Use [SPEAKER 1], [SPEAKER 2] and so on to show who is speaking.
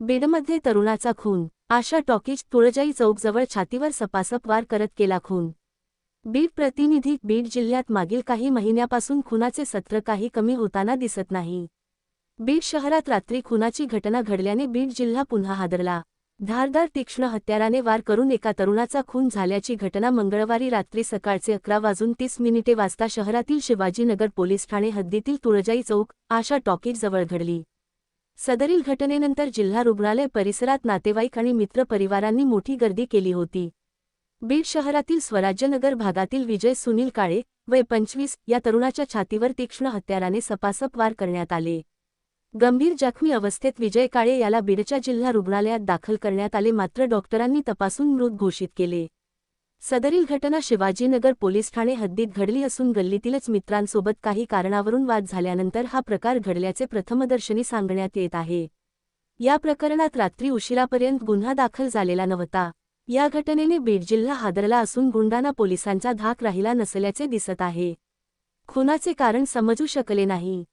[SPEAKER 1] बीडमध्ये तरुणाचा खून आशा टॉकीज तुळजाई चौकजवळ छातीवर सपासप वार करत केला खून. बीड प्रतिनिधी बीड जिल्ह्यात मागील काही महिन्यापासून खुनाचे सत्र काही कमी होताना दिसत नाही. बीड शहरात रात्री खुनाची घटना घडल्याने बीड जिल्हा पुन्हा हादरला. धारदार तीक्ष्ण हत्याराने वार करून एका तरुणाचा खून झाल्याची घटना मंगळवारी रात्री सकाळचे अकरा वाजून तीस मिनिटे वाजता शहरातील शिवाजीनगर पोलीस ठाणे हद्दीतील तुळजाई चौक आशा टॉकीज जवळ घडली. सदरील घटनेनंतर जिल्हा रुग्णालय परिसरात नातेवाईक आणि मित्रपरिवारांनी मोठी गर्दी केली होती. बीड शहरातील स्वराज्यनगर भागातील विजय सुनील काळे वय पंचवीस या तरुणाच्या छातीवर तीक्ष्ण हत्याराने सपासप वार करण्यात आले. गंभीर जखमी अवस्थेत विजय काळे याला बीडच्या जिल्हा रुग्णालयात दाखल करण्यात आले मात्र डॉक्टरांनी तपासून मृत घोषित केले. सदरील घटना शिवाजीनगर पोलीस ठाणे हद्दीत घडली असून गल्लीतीलच मित्रांसोबत काही कारणावरून वाद झाल्यानंतर हा प्रकार घडल्याचे प्रथमदर्शनी सांगण्यात येत आहे. या प्रकरणात रात्री उशिरापर्यंत गुन्हा दाखल झालेला नव्हता. या घटनेने बीड जिल्हा हादरला असून गुंडाना पोलिसांचा धाक राहिला नसल्याचे दिसत आहे. खुनाचे कारण समजू शकले नाही.